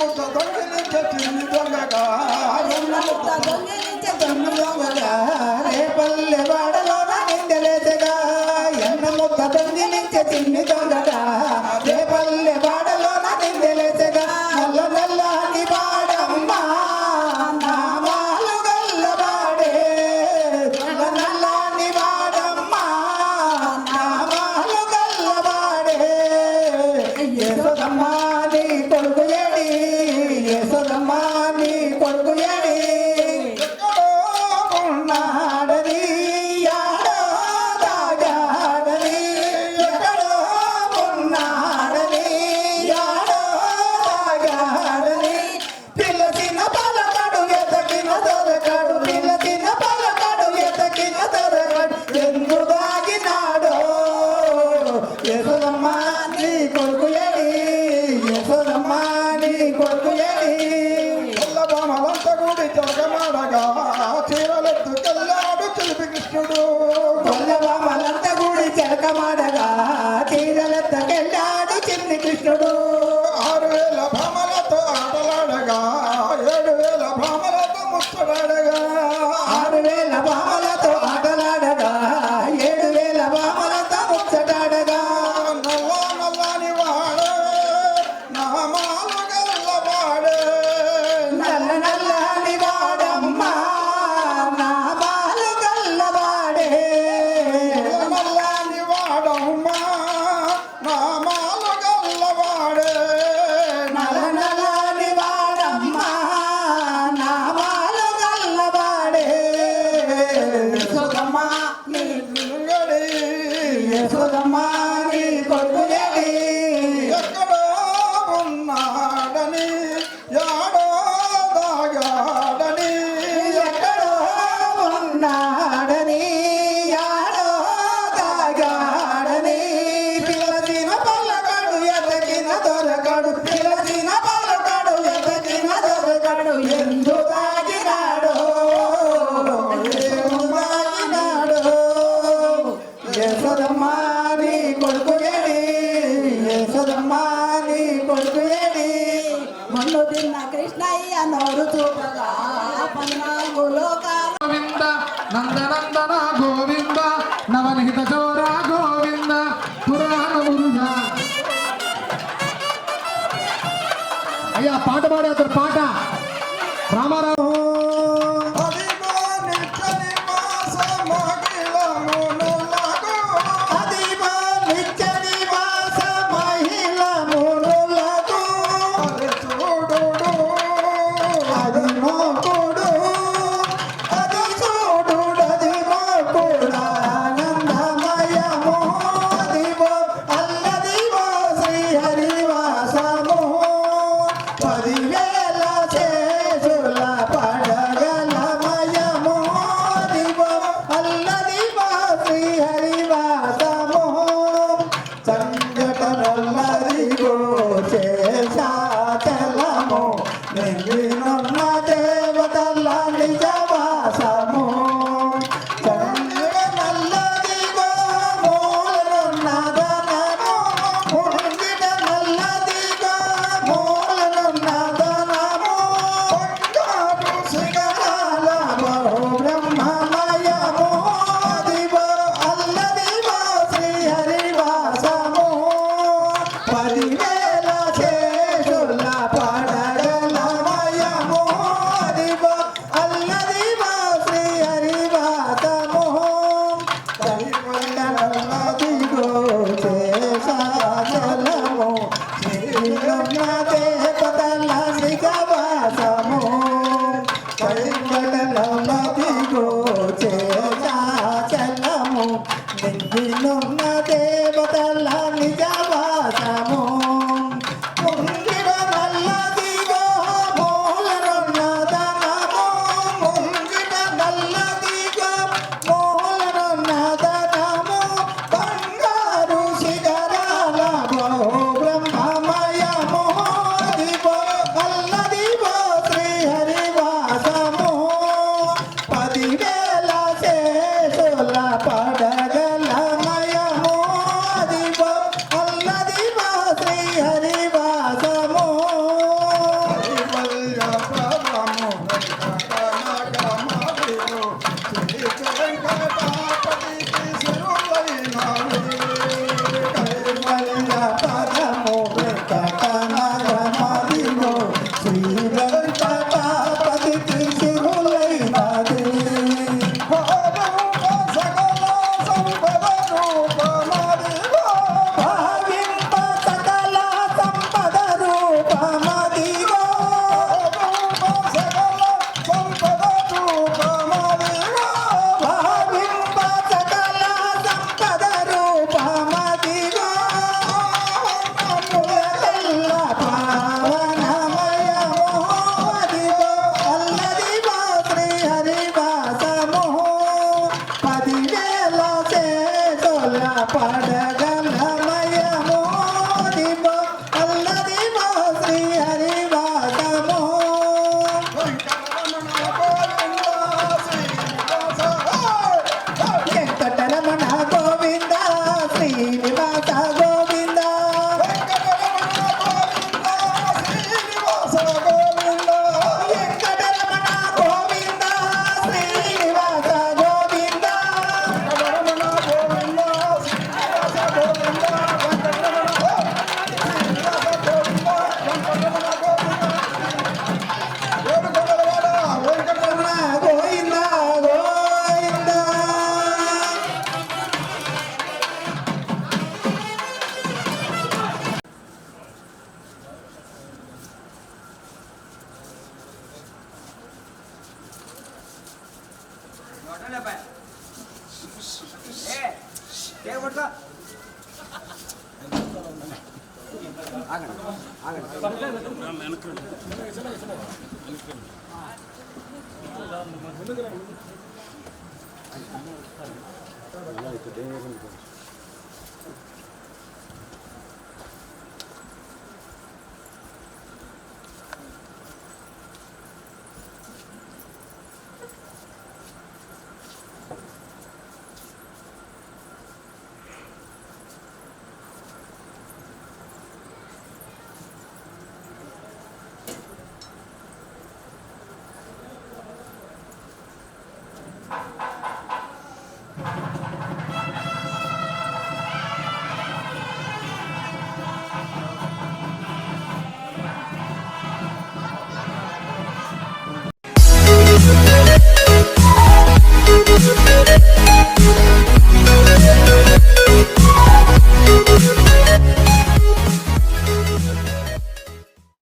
దొంగ దొంగలించే తిరిగి దొంగగా. దొంగలించే దొంగ దొంగగా. రేపల్లె వాడలోన నిందలేదుగా ఎన్న ముద్ద దొంగలించే తిరిగి దొంగగా. రేపల్లె వాడలోన నిందలేదుగా నల్ల నల్ల అని వాడమ్మా నామాలు గల్లవాడే నల్ల నల్ల అని వాడమ్మా కృష్ణుడి జగమడగా చీరలెత్తు కల్లాడు చిలిపి కృష్ణుడు. మల్లవ మల్లంత గుడి చెలకమాడగా పండు తిన్న కృష్ణయ్య నోరు చూపగా. నందనందన గోవింద నవనిహిత చోరా గోవింద అయ్యా పాట పాడే అతను పాట. రామారావు Party. 吧 அதெல்லாம் ஏ தேவைப்படுதா எனக்கு நல்லா இப்போ தேவையான